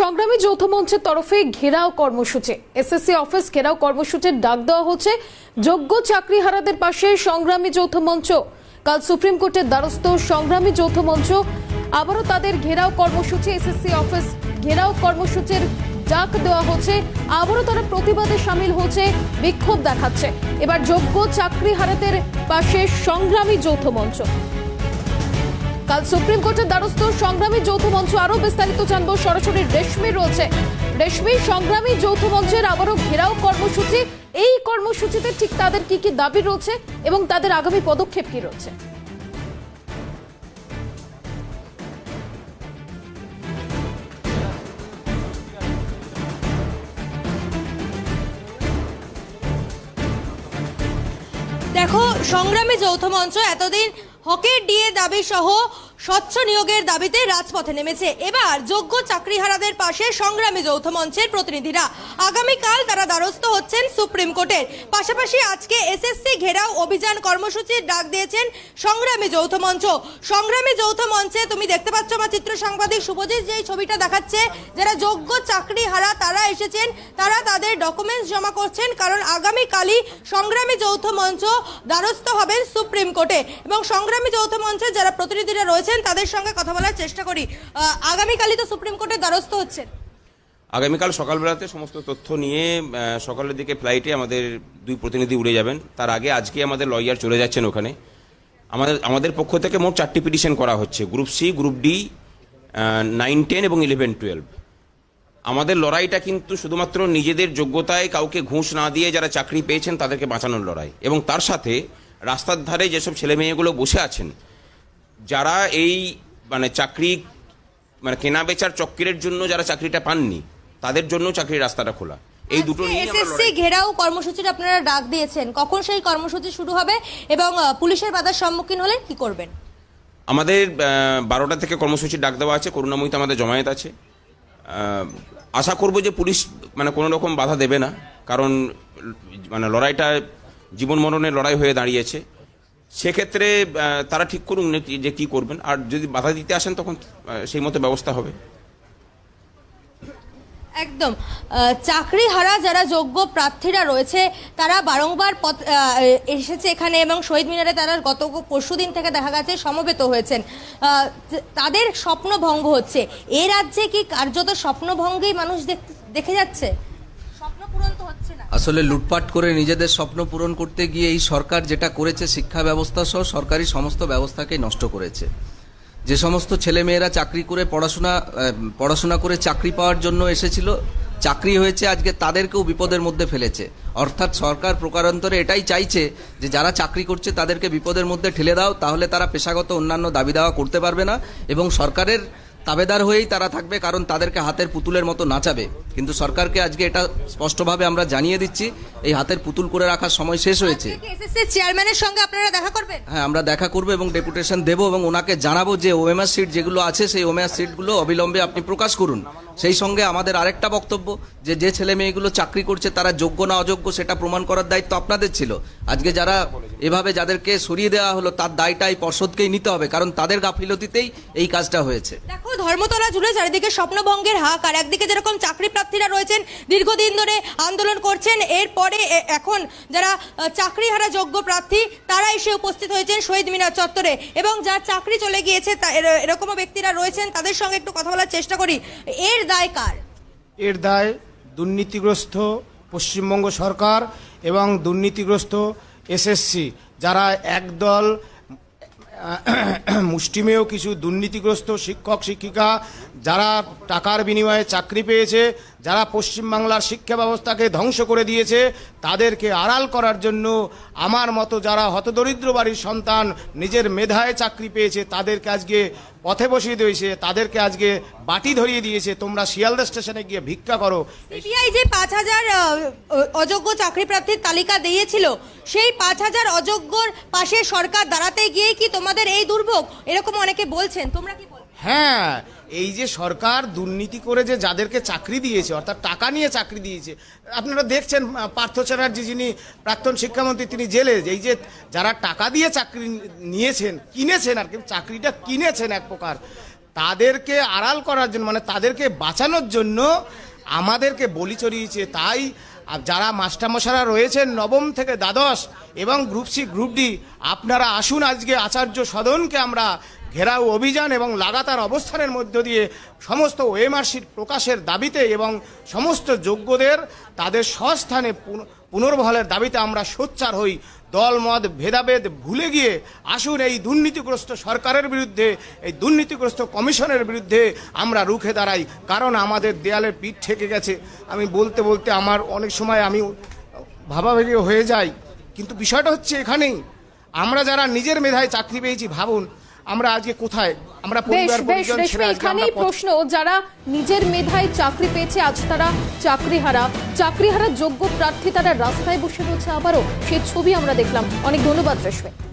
সংগ্রামী যৌথ মঞ্চের তরফে ঘেরাও কর্মসূচি। এসএসসি অফিস ঘেরাও কর্মসূচির ডাক দেওয়া হচ্ছে। যোগ্য চাকরিহারাদের পাশে সংগ্রামী যৌথ মঞ্চ। কাল সুপ্রিম কোর্টের দ্বারস্থ সংগ্রামী যৌথ মঞ্চ। আবারও তাদের ঘেরাও কর্মসূচি, এসএসসি অফিস ঘেরাও কর্মসূচির ডাক দেওয়া হচ্ছে। আবারও তারা প্রতিবাদে সামিল হচ্ছে, বিক্ষোভ দেখাচ্ছে। এবার যোগ্য চাকরিহারাদের পাশে সংগ্রামী যৌথ মঞ্চ। কাল সুপ্রিম কোর্টের দ্বারস্থ সংগ্রামী যৌথ মঞ্চ আরও বিস্তারিত জানব। সরাসরি রেশমি রয়েছে। রেশমি সংগ্রামী যৌথ মঞ্চের আবারও ঘেরাও কর্মসূচি। এই কর্মসূচিতে ঠিক তাদের কি কি দাবি রয়েছে এবং তাদের আগামী পদক্ষেপ কি রয়েছে? দেখো, সংগ্রামী যৌথ মঞ্চ এতদিন হকের ডিএ দাবি সহ স্বচ্ছ নিয়োগের দাবিতে রাজপথে নেমেছে। এবার যোগ্য চাকরিহারাদের পাশে সংগ্রামী যৌথ মঞ্চের প্রতিনিধিরা। আগামীকাল তারা দ্বারস্থ হচ্ছেন সুপ্রিম কোর্টের। পাশাপাশি আজকে এসএসসি ঘেরাও অভিযান কর্মসূচির ডাক দিয়েছেন সংগ্রামী যৌথ মঞ্চ। সংগ্রামী যৌথ মঞ্চে তুমি দেখতে পাচ্ছ আমার চিত্র সাংবাদিক শুভজিৎ যেই ছবিটা দেখাচ্ছে, যারা যোগ্য চাকরিহারা তারা এসেছেন, তারা তাদের ডকুমেন্টস জমা করছেন, কারণ আগামীকালই সংগ্রামী যৌথ মঞ্চ দ্বারস্থ হবেন সুপ্রিম কোর্টে। এবং সংগ্রামী যৌথ মঞ্চের যারা প্রতিনিধিরা রয়েছেন তাদের সঙ্গে কথা বলার চেষ্টা করি। আগামীকালই তো সুপ্রিম কোর্টের দ্বারস্থ হচ্ছেন। আগামীকাল সকালবেলাতে সমস্ত তথ্য নিয়ে সকালের দিকে ফ্লাইটে আমাদের দুই প্রতিনিধি উড়ে যাবেন। তার আগে আজকে আমাদের লয়ার চলে যাচ্ছেন ওখানে। আমাদের আমাদের পক্ষ থেকে মোট চারটি পিটিশন করা হচ্ছে। Group C, group D nine ten এবং ইলেভেন টুয়েলভ আমাদের লড়াইটা কিন্তু শুধুমাত্র নিজেদের যোগ্যতায় কাউকে ঘুষ না দিয়ে যারা চাকরি পেয়েছেন তাদেরকে বাঁচানোর লড়াই। এবং তার সাথে রাস্তার ধারে যেসব ছেলে মেয়েগুলো বসে আছেন যারা এই মানে চাকরি মানে কেনা বেচার চক্রের জন্য যারা চাকরিটা পাননি তাদের জন্য চাকরির রাস্তাটা খোলা। এই দুটো এসএসসি ঘেরাও কর্মসূচির আপনারা ডাক দিয়েছেন। কখন সেই কর্মসূচি শুরু হবে এবং পুলিশের বাধার সম্মুখীন হলে কি করবেন? আমাদের বারোটা থেকে কর্মসূচি ডাক দেওয়া আছে করুণাময়ীতে আমাদের জমায়েত আছে। আশা করব যে পুলিশ মানে কোনো রকম বাধা দেবে না কারণ মানে লড়াইটা জীবন মরণের লড়াই হয়ে দাঁড়িয়েছে। সেক্ষেত্রে তারা ঠিক করুন যে কি করবেন। আর যদি বাধা দিতে আসেন, তখন সেই মতো ব্যবস্থা হবে। একদম। চাকরি হারা যারা যোগ্য প্রার্থীরা রয়েছে, তারা বারংবার এসেছে এখানে এবং শহীদ মিনারে তারা গত পরশুদিন থেকে দেখা গেছে, সমবেত হয়েছেন। তাদের স্বপ্ন ভঙ্গ হচ্ছে। এ রাজ্যে কি কার্যত স্বপ্নভঙ্গেই মানুষ দেখ- দেখে যাচ্ছে স্বপ্ন পূরণ তো হচ্ছে না আসলে লুটপাট করে নিজেদের স্বপ্ন পূরণ করতে গিয়ে এই সরকার যেটা করেছে শিক্ষা ব্যবস্থা সহ সরকারি সমস্ত ব্যবস্থাকে নষ্ট করেছে। যে সমস্ত ছেলেমেয়েরা চাকরি করে পড়াশোনা পড়াশোনা করে চাকরি পাওয়ার জন্য এসেছিল, চাকরি হয়েছে আজকে তাদেরকেও বিপদের মধ্যে ফেলেছে। অর্থাৎ সরকার প্রকারান্তরে এটাই চাইছে যে যারা চাকরি করছে তাদেরকে বিপদের মধ্যে ঠেলে দাও, তাহলে তারা পেশাগত অন্যান্য দাবি দাওয়া করতে পারবে না এবং সরকারের তাবেদার হয়েই তারা থাকবে কারণ তাদেরকে হাতের পুতুলের মতো নাচাবে। কিন্তু সরকারকে আজকে এটা স্পষ্টভাবে আমরা জানিয়ে দিচ্ছি এই হাতের পুতুল করে রাখার সময় শেষ হয়েছে। চেয়ারম্যানের সঙ্গে আপনারা দেখা করবেন? হ্যাঁ আমরা দেখা করব এবং ডেপুটেশন দেবো এবং ওনাকে জানাব যে ওএমআর সিট যেগুলো আছে সেই ওএমআর সিটগুলো অবিলম্বে আপনি প্রকাশ করুন। সেই সঙ্গে আমাদের আরেকটা বক্তব্য যে যে ছেলে মেয়েগুলো চাকরি করছে তারা যোগ্য না অযোগ্য সেটা প্রমাণ করার দায়িত্ব আপনাদের ছিল। আজকে যারা এভাবে যাদেরকে সরিয়ে দেওয়া হলো তার দায়টা এই পর্ষদকেই নিতে হবে কারণ তাদের গাফিলতিতেই এই কাজটা হয়েছে। দেখো ধর্মতলা জুড়ে চারিদিকে স্বপ্নভঙ্গের হাক আর একদিকে যেরকম চাকরি প্রার্থীরা রয়েছেন দীর্ঘদিন ধরে আন্দোলন করছেন এরপরে এখন যারা আহ, চাকরিহারা যোগ্য প্রার্থী তারা এসে উপস্থিত হয়েছেন শহীদ মিনার চত্বরে। এবং যার চাকরি চলে গিয়েছে এরকমও ব্যক্তিরা রয়েছেন তাদের সঙ্গে একটু কথা বলার চেষ্টা করি। এর দায় কার এর দায় দুর্নীতিগ্রস্ত পশ্চিমবঙ্গ সরকার এবং দুর্নীতিগ্রস্ত এসএসসি, যারা একদল, মুষ্টিমেয় কিছু দুর্নীতিগ্রস্ত শিক্ষক, শিক্ষিকা, যারা টাকার বিনিময়ে চাকরি পেয়েছে যারা পশ্চিমবাংলার শিক্ষা ব্যবস্থাকে ধ্বংস করে দিয়েছে, তাদেরকে আড়াল করার জন্য আমার মতো যারা হতদরিদ্র বাড়ির সন্তান নিজের মেধায় চাকরি পেয়েছে, তাদেরকে আজকে পথে বসিয়ে দিয়েছে, তাদেরকে আজকে বাটি ধরিয়ে দিয়েছে। তোমরা শিয়ালদা স্টেশনে গিয়ে ভিক্ষা করো। সিবিআই যে পাঁচ হাজার অযোগ্য চাকরি প্রার্থীর তালিকা দিয়েছিল, সেই পাঁচ হাজার অযোগ্যর পাশে সরকার দাঁড়াতে গিয়ে কি তোমাদের এই দুর্ভোগ? এরকম অনেকে বলছেন, তোমরা কি বল হ্যাঁ এই যে সরকার দুর্নীতি করে যে যাদেরকে চাকরি দিয়েছে, অর্থাৎ টাকা নিয়ে চাকরি দিয়েছে, আপনারা দেখছেন পার্থ চ্যাটার্জি যিনি প্রাক্তন শিক্ষামন্ত্রী, তিনি জেলে, এই যে যারা টাকা দিয়ে চাকরি নিয়েছেন, কিনেছেন আর কি, চাকরিটা কিনেছেন এক প্রকার, তাদেরকে আড়াল করার জন্য মানে তাদেরকে বাঁচানোর জন্য আমাদেরকে বলি চড়িয়েছে। তাই যারা মাস্টারমশারা রয়েছেন, নবম থেকে দ্বাদশ এবং গ্রুপ সি, গ্রুপ ডি, আপনারা আসুন আজকে আচার্য সদনকে আমরা ঘেরাও অভিযান এবং লাগাতার অবস্থানের মধ্য দিয়ে সমস্ত ওএমআরসির প্রকাশের দাবিতে এবং সমস্ত যোগ্যদের তাদের স্বস্থানে পুন- পুনর্বহালের দাবিতে আমরা সোচ্চার হই। দলমত ভেদাভেদ ভুলে গিয়ে আসুন এই দুর্নীতিগ্রস্ত সরকারের বিরুদ্ধে, এই দুর্নীতিগ্রস্ত কমিশনের বিরুদ্ধে আমরা রুখে দাঁড়াই। কারণ আমাদের দেয়ালের পিঠ ঠেকে গেছে। আমি বলতে বলতে আমার অনেক সময় আমি ভাবাভাবি হয়ে যাই। কিন্তু বিষয়টা হচ্ছে এখানেই। আমরা যারা নিজের মেধায় চাকরি পেয়েছি, ভাবুন আমরা আজকে কোথায়? আমরা পরিবার পরিজন ছেড়ে এখানেই প্রশ্ন যারা নিজের মেধায় চাকরি পেয়েছে আজ তারা চাকরিহারা। চাকরিহারা যোগ্য প্রার্থী তারা রাস্তায় বসে রয়েছে আবারও। সেই ছবি আমরা দেখলাম। অনেক ধন্যবাদ রেশমি।